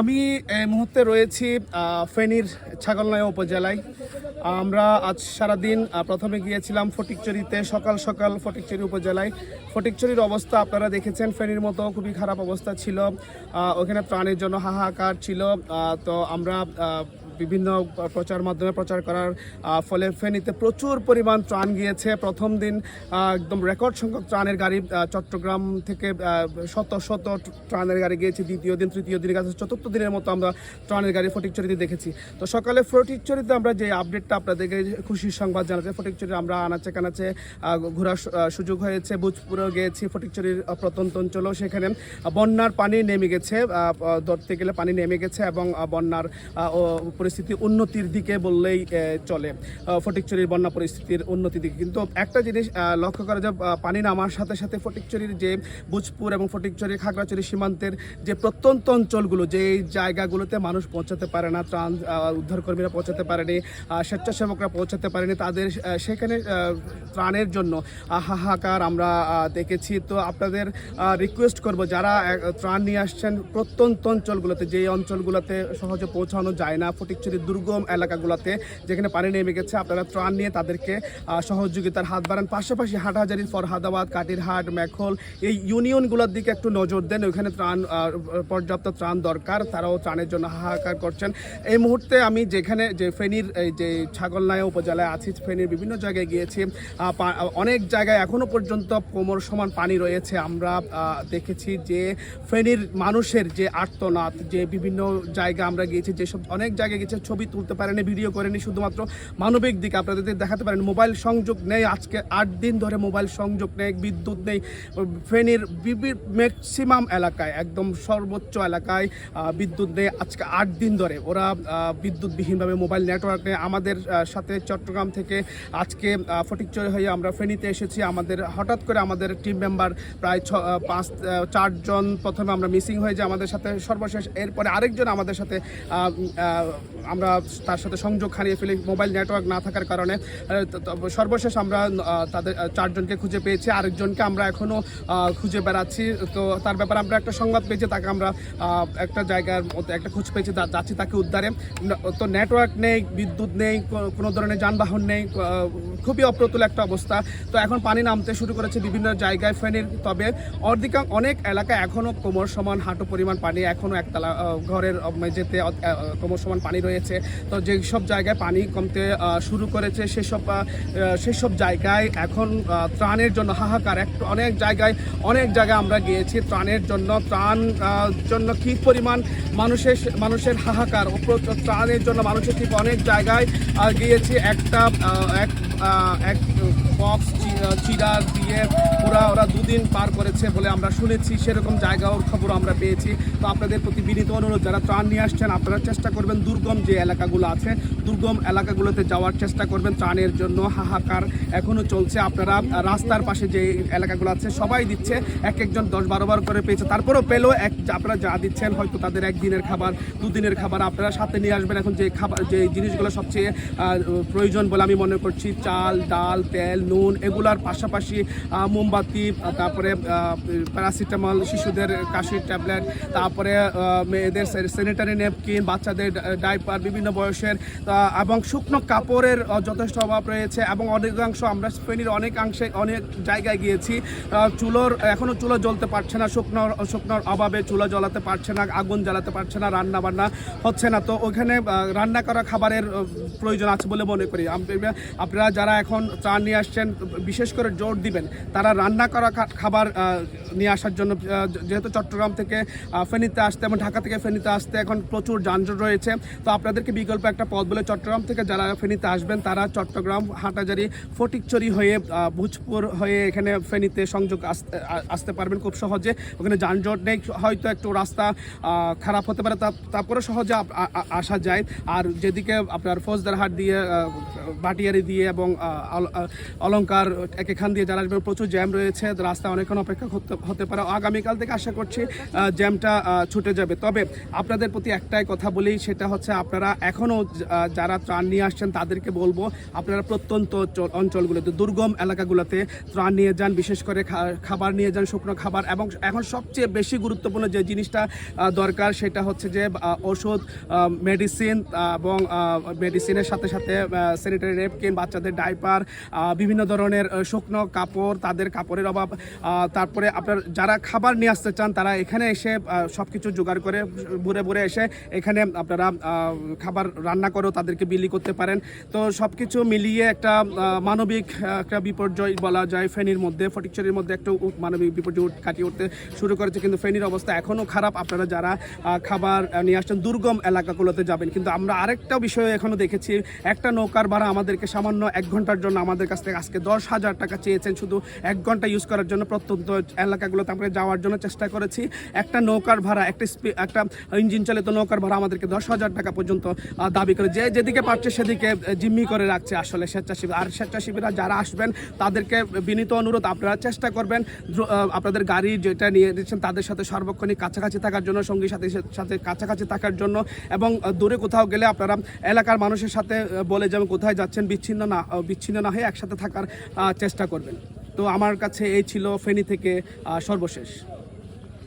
আমি এই মুহূর্তে রয়েছি ফেনীর ছাগলনায়া উপজেলায়। আমরা আজ সারাদিন প্রথমে গিয়েছিলাম ফটিকচুরিতে, সকাল সকাল ফটিকচুরি উপজেলায়। ফটিকচুরির অবস্থা আপনারা দেখেছেন, ফেনীর মতো খুবই খারাপ অবস্থা ছিল। ওখানে প্রাণের জন্য হাহাকার ছিল। তো আমরা বিভিন্ন প্রচার মাধ্যমে প্রচার করার ফলে ফেনীতে প্রচুর পরিমাণ ত্রাণ গিয়েছে। প্রথম দিন একদম রেকর্ড সংখ্যক ত্রাণের গাড়ি চট্টগ্রাম থেকে শত শত ত্রাণের গাড়ি গিয়েছে। দ্বিতীয় দিন, তৃতীয় দিনের কাছে, চতুর্থ দিনের মতো আমরা ত্রাণের গাড়ি ফটিকচুরিতে দেখেছি। তো সকালে ফটিকচুরিতে আমরা যে আপডেটটা আপনাদেরকে খুশির সংবাদ জানাতে ফটিকচুরি আমরা আনাচে কানাচে ঘোরার সুযোগ হয়েছে। বুজপুরেও গিয়েছি ফটিকচুরির প্রত্যন্ত অঞ্চলেও সেখানে। বন্যার পানি নেমে গেছে ধরতে গেলে পানি নেমে গেছে এবং বন্যার পরিস্থিতি উন্নতির দিকে বললেই চলে। ফটিকচুরির বন্যা পরিস্থিতির উন্নতির দিকে। কিন্তু একটা জিনিস লক্ষ্য করা যায় পানি নামার সাথে সাথে ফটিকচুরির যে বুজপুর এবং ফটিকচুরি খাগড়াছড়ি সীমান্তের যে প্রত্যন্ত অঞ্চলগুলো, যে জায়গাগুলোতে মানুষ পৌঁছাতে পারে না, ত্রাণ উদ্ধারকর্মীরা পৌঁছাতে পারেনি স্বেচ্ছাসেবকরা পৌঁছাতে পারেনি, তাদের সেখানে ত্রাণের জন্য হাহাকার আমরা দেখেছি। তো আপনাদের রিকোয়েস্ট করব, যারা ত্রাণ নিয়ে আসছেন প্রত্যন্ত অঞ্চলগুলোতে যে অঞ্চলগুলোতে সহজে পৌঁছানো যায় না ফটিকচুরির দুর্গম এলাকাগুলোতে যেখানে পানি নেমে গেছে। আপনারা ত্রাণ নিয়ে তাদেরকে সহযোগিতার হাত বাড়ান। পাশাপাশি হাটহাজারির ফরহাদাবাদ, কাটিরহাট, মেখল এই ইউনিয়নগুলোর দিকে একটু নজর দেন। ওইখানে ত্রাণ পর্যাপ্ত ত্রাণ দরকার। তারাও ত্রাণের জন্য হাহাকার করছেন। এই মুহূর্তে আমি যেখানে যে ফেনীর, এই যে ছাগলনায়া উপজেলায় আছি, ফেনীর বিভিন্ন জায়গায় গিয়েছি। অনেক জায়গায় এখনও পর্যন্ত কোমর সমান পানি রয়েছে। আমরা দেখেছি যে ফেনীর মানুষের যে আর্তনাদ, যে বিভিন্ন জায়গা আমরা গিয়েছি, যেসব অনেক জায়গায় গেছে ছবি তুলতে পারেনি ভিডিও করেনি শুধুমাত্র মানবিক দিক আপনাদের দেখাতে পারেন। মোবাইল সংযোগ নেই আজকে আট দিন ধরে মোবাইল সংযোগ নেই বিদ্যুৎ নেই ফেনীর ম্যাক্সিমাম এলাকায় একদম সর্বোচ্চ এলাকায় বিদ্যুৎ নেই আজকে আট দিন ধরে। ওরা বিদ্যুৎবিহীনভাবে মোবাইল নেটওয়ার্ক নেই। আমাদের সাথে চট্টগ্রাম থেকে আজকে আহ, হয়ে আমরা ফেনীতে এসেছি। আমাদের হঠাৎ করে আমাদের টিম মেম্বার প্রায় ছ পাঁচ চারজন প্রথমে আমরা মিসিং হয়ে যাই আমাদের সাথে। সর্বশেষ এরপরে আরেকজন আমাদের সাথে আমরা তার সাথে সংযোগ হারিয়ে ফেলি মোবাইল নেটওয়ার্ক না থাকার কারণে। সর্বশেষ আমরা তাদের চারজনকে খুঁজে পেয়েছি। আরেকজনকে আমরা এখনও খুঁজে বেড়াচ্ছি। তো তার ব্যাপারে আমরা একটা সংবাদ পেয়েছি তাকে আমরা একটা জায়গার একটা খোঁজ পেয়েছি যাচ্ছি তাকে উদ্ধারে। তো নেটওয়ার্ক নেই বিদ্যুৎ নেই কোনো ধরনের যানবাহন নেই খুবই অপ্রতুল একটা অবস্থা। তো এখন পানি নামতে শুরু করেছে বিভিন্ন জায়গায় ফেনীর তবে অর্ধিকাংশ অনেক এলাকা এখনও কোমর সমান হাঁটু পরিমাণ পানি এখনও একতলা ঘরের আহ, কোমর সমান পানি রয়েছে তো যেসব জায়গায় পানি কমতে শুরু করেছে, সেসব সেসব জায়গায় এখন ত্রাণের জন্য হাহাকার। একটু অনেক জায়গায় অনেক জায়গায় আমরা গিয়েছি ত্রাণের জন্য। ত্রাণ জন্য কি পরিমাণ মানুষের মানুষের হাহাকার? ত্রাণের জন্য মানুষের ঠিক অনেক জায়গায় গিয়েছি। একটা এক এক বক্স চিরা দিয়ে ওরা ওরা দুদিন পার করেছে বলে আমরা শুনেছি। সেরকম জায়গাও খবর আমরা পেয়েছি। তো আপনাদের প্রতি বিনীত অনুরোধ, যারা ত্রাণ নিয়ে আসছেন, আপনারা চেষ্টা করবেন দুর্গম যে এলাকাগুলো আছে, দুর্গম এলাকাগুলোতে যাওয়ার চেষ্টা করবেন ত্রাণের জন্য। হাহাকার এখনও চলছে। আপনারা রাস্তার পাশে যে এলাকাগুলো আছে, সবাই দিচ্ছে। এক একজন দশ বারো বার করে পেয়েছে। তারপরেও পেলেও এক, আপনারা যা দিচ্ছেন, হয়তো তাদের একদিনের খাবার, দুদিনের খাবার আপনারা সাথে নিয়ে আসবেন। এখন যে খাবার, যে জিনিসগুলো সবচেয়ে প্রয়োজন বলে আমি মনে করছি, চাল, ডাল, তেল, নুন এগুলার পাশাপাশি মোমবাতি, তারপরে প্যারাসিটামল, শিশুদের কাশির ট্যাবলেট, তারপরে মেয়েদের স্যানিটারি নেপকিন বাচ্চাদের ডাইপার বিভিন্ন বয়সের এবং শুকনো কাপড়ের যথেষ্ট অভাব রয়েছে এবং অনেকাংশ আমরা ফেনীর অনেকাংশে অনেক জায়গায় গিয়েছি। চুলোর এখনও চুলো জ্বলতে পারছে না, শুকনো, শুকনোর অভাবে চুলো জ্বলাতে পারছে না, আগুন জ্বালাতে পারছে না রান্না বান্না হচ্ছে না। তো ওখানে রান্না করা খাবারের প্রয়োজন আছে বলে মনে করি। আপনারা যারা এখন ত্রাণ নিয়ে আসছেন, বিশেষ করে জোর দিবেন, তারা রান্না করা খাবার নিয়ে আসার জন্য যেহেতু চট্টগ্রাম থেকে ফেনীতে আসতে এবং ঢাকা থেকে ফেনীতে আসতে এখন প্রচুর যানজট রয়েছে। তো আপনাদেরকে বিকল্প একটা পথ বলে চট্টগ্রাম থেকে যারা ফেনীতে আসবেন তারা চট্টগ্রাম হাটাজারি ফটিকচুরি হয়ে ভোজপুর হয়ে এখানে ফেনীতে সংযোগ আসতে পারবেন খুব সহজে। ওখানে যানজট নেই হয়তো একটু রাস্তা খারাপ হতে পারে তারপরে সহজে আসা যায়। আর যেদিকে আপনার ফৌজদারহাট দিয়ে বাটিয়ারি দিয়ে এবং আহ, অল- আহ, অলংকার আহ, এক এখান দিয়ে যারা আসবেন প্রচুর জ্যাম রয়েছে রাস্তা অনেকক্ষণ অপেক্ষা হতে পারে। আগামীকাল থেকে আশা করছি জ্যামটা ছুটে যাবে। তবে আপনাদের প্রতি একটাই কথা বলি সেটা হচ্ছে আপনারা এখনও যারা ত্রাণ নিয়ে আসছেন তাদেরকে বলব, আপনারা প্রত্যন্ত অঞ্চল- অঞ্চলগুলোতে দুর্গম এলাকাগুলোতে ত্রাণ নিয়ে যান, বিশেষ করে খাবার নিয়ে যান, শুকনো খাবার এবং এখন সবচেয়ে বেশি গুরুত্বপূর্ণ যে জিনিসটা দরকার সেটা হচ্ছে যে ওষুধ মেডিসিন এবং মেডিসিনের সাথে সাথে স্যানিটারি ন্যাপকিন বাচ্চাদের ডাইপার বিভিন্ন ধরনের শুকনো কাপড়, তাদের কাপড়ের অভাব তারপরে আপনার যারা খাবার নিয়ে আসতে চান তারা এখানে এসে সব কিছু জোগাড় করে ঘুরে ঘুরে এসে এখানে আপনারা খাবার রান্না করেও তাদেরকে বিলি করতে পারেন। তো সব কিছু মিলিয়ে একটা মানবিক একটা বিপর্যয় বলা যায় ফেনীর মধ্যে ফটিকচুরির মধ্যে একটা মানবিক বিপর্যয় কাটিয়ে উঠতে শুরু করেছে। কিন্তু ফেনীর অবস্থা এখনও খারাপ। আপনারা যারা খাবার নিয়ে আসছেন, দুর্গম এলাকাগুলোতে যাবেন। কিন্তু আমরা আরেকটা বিষয় এখনও দেখেছি, একটা নৌকার ভাড়া আমাদেরকে সামান্য এক ঘণ্টার জন্য আমাদের কাছ থেকে আজকে দশ হাজার টাকা চেয়েছেন। শুধু এক ঘণ্টা ইউজ করার জন্য প্রত্যন্ত এলাকাগুলোতে আমরা যাওয়ার জন্য চেষ্টা করেছি। একটা নৌকার ভাড়া, একটা একটা ইঞ্জিন চালিত নৌকার ভাড়া আমাদেরকে দশ হাজার টাকা পর্যন্ত দাবি করে। যে যেদিকে পারছে সেদিকে জিম্মি করে রাখছে আসলে স্বেচ্ছাসেবী। আর স্বেচ্ছাসেবীরা যারা আসবেন, তাদেরকে বিনীত অনুরোধ আপনারা চেষ্টা করবেন আপনাদের গাড়ি যেটা নিয়ে দিচ্ছেন তাদের সাথে সর্বক্ষণিক কাছাকাছি থাকার জন্য, সঙ্গী সাথে সাথে কাছাকাছি থাকার জন্য এবং দূরে কোথাও গেলে আপনারা এলাকার মানুষের সাথে বলে যাবেন কোথায় যাচ্ছেন, বিচ্ছিন্ন না বিচ্ছিন্ন না হয়ে একসাথে থাকার চেষ্টা করবেন। তো আমার কাছে এই ছিল ফেনী থেকে সর্বশেষ।